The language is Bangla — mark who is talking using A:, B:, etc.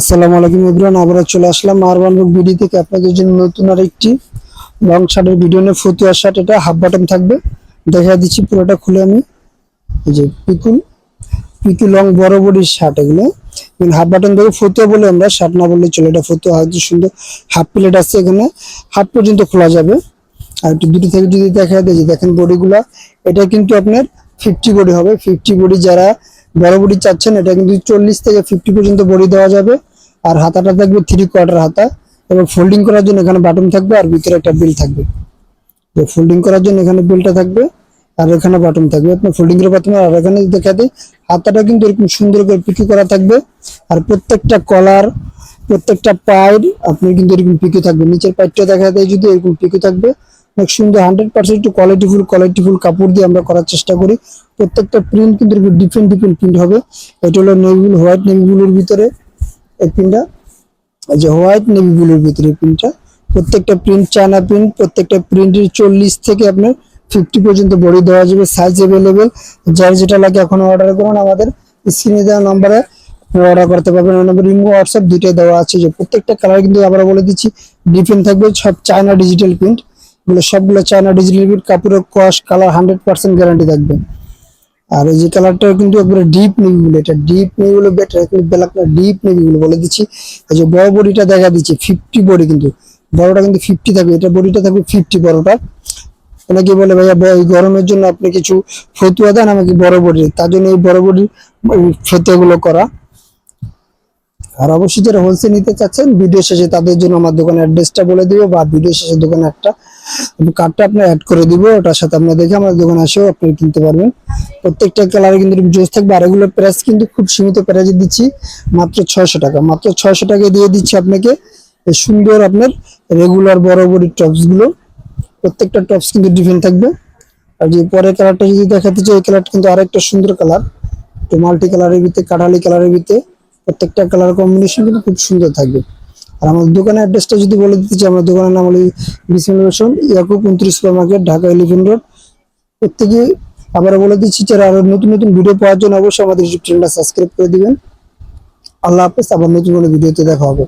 A: আসসালামু আলাইকুম ইব্রান, আবারও চলে আসলাম আরবান বুক বিডি থেকে। আপনাদের জন্য নতুন আর একটি লং শার্টের ভিডিও নিয়ে ফতুয়া শার্ট এটা হাফ বাটন থাকবে। দেখা দিচ্ছি, পুরোটা খুলে আমি। এই যে পিকুল পিকু লং বড় বডির শার্ট এগুলো। হাফ বাটন থেকে ফতুয়া বলে আমরা শার্ট না বললে চলে, এটা ফতুয়া হয়তো সুন্দর হাফ প্লেট আছে এখানে। হাফ পর্যন্ত খোলা যাবে। আর একটু দুটো থেকে যদি দেখা দেয় যে দেখেন বডিগুলা, এটা কিন্তু আপনার ফিফটি বডি হবে। ফিফটি বডি যারা বড় বডি চাচ্ছেন, এটা কিন্তু চল্লিশ থেকে ফিফটি পর্যন্ত বডি দেওয়া যাবে। আর হাতাটা থাকবে থ্রি কোয়ার্টার হাতা এবং ফোল্ডিং করার জন্য এখানে বাটন থাকবে আর ভিতরে একটা বিল থাকবে। তো ফোল্ডিং করার জন্য এখানে বিলটা থাকবে আর এখানে বাটন থাকবে। আপনি ফোল্ডিং করে পাচ্ছেন আর এখানে দেখা দেয় হাতাটা কিন্তু এরকম সুন্দর করে পিকি করা থাকবে আর প্রত্যেকটা কলার প্রত্যেকটা পায়ের আপনি কিন্তু এরকম পিকি থাকবে। নিচের পাইপটা দেখা দেয় যদি এরকম পিকি থাকবে, অনেক সুন্দর হান্ড্রেড পার্সেন্ট একটু কোয়ালিটিফুল কোয়ালিটিফুল কাপড় দিয়ে আমরা করার চেষ্টা করি। প্রত্যেকটা প্রিন্ট কিন্তু এরকম ডিফারেন্ট ডিফারেন্ট প্রিন্ট হবে। এটা হলো নেভিবুল হোয়াইট নেভিবুলের ভিতরে। এই প্রিন্টটা যে হোয়াইট নেভি ব্লুর ভিতরে প্রিন্টটা প্রত্যেকটা প্রিন্ট চায়না প্রিন্ট প্রত্যেকটা প্রিন্টের চল্লিশ থেকে আপনার ফিফটি পর্যন্ত বডি দেওয়া যাবে সাইজ অ্যাভেলেবেল যার যেটা লাগে এখন অর্ডার করুন, আমাদের স্ক্রিনে দেওয়া নম্বরে অর্ডার করতে পারবেন। ওই নম্বর ইমো হোয়াটসঅ্যাপ দুইটাই দেওয়া আছে। যে প্রত্যেকটা কালার কিন্তু আবার বলে দিচ্ছি ডিফেন্ট থাকবে সব চায়না ডিজিটাল প্রিন্ট সবগুলো চায়না ডিজিটাল প্রিন্ট কাপড়ের কস কালার হান্ড্রেড পার্সেন্ট গ্যারান্টি থাকবে। আর এই যে কালারটা কিন্তু একবারে ডিপ নেভি বলে, এটা ডিপ নেভি বলে বেটার ব্ল্যাক না ডিপ নেভি বলে বলে দিচ্ছি। এই যে বড় বডিটা দেখা দিচ্ছে ফিফটি বডি কিন্তু, বড়টা কিন্তু ফিফটি থাকবে, এটা বডিটা থাকবে ফিফটি বড়টা। অনেকে বলে, ভাইয়া এই গরমের জন্য আপনি কিছু ফতুয়া দেন আমাকে বড় বডি। তার জন্য এই বড় বডি ফতুয়া গুলো করা। আর অবশ্যই যারা হোলসেল নিতে চাচ্ছেন ভিডিও শেষে তাদের জন্য আমার দোকানের অ্যাড্রেসটা বলে দিব বা ভিডিও শেষে দোকানে একটা কার্ডটা আপনার অ্যাড করে দিব, ওটার সাথে আপনার দেখে আমার দোকানে আসেও আপনি কিনতে পারবেন। প্রত্যেকটা কালারে কিন্তু জোস থাকবে, আর এগুলোর প্রাইস কিন্তু খুব সীমিত প্রাইসে দিচ্ছি, মাত্র ছয়শো টাকা। মাত্র ছয়শো টাকায় দিয়ে দিচ্ছি আপনাকে সুন্দর আপনার রেগুলার বড় বড় টপসগুলো। প্রত্যেকটা টপস কিন্তু ডিফারেন্ট থাকবে। আর যে পরের কালারটা যদি দেখাতে চাই, এই কালারটা কিন্তু আরেকটা সুন্দর কালার তো মাল্টি কালারের ভিতরে, কাঠালি কালারের ভিতরে। প্রত্যেকটা কালার কম্বিনেশন কিন্তু খুব সুন্দর থাকবে। আর আমাদের দোকানের অ্যাড্রেসটা যদি বলে দিতে চাই, আমার দোকানের নাম হলো বিসমিল রোশন ইয়াকুব উনত্রিশ super market Dhaka eleven road প্রত্যেকে আবার বলে দিচ্ছি, যারা আরও নতুন নতুন ভিডিও পাওয়ার জন্য অবশ্যই আমাদের ইউটিউব চ্যানেলটা সাবস্ক্রাইব করে দিবেন। আল্লাহ হাফেজ, আবার নতুন কোনো ভিডিওতে দেখা হবে।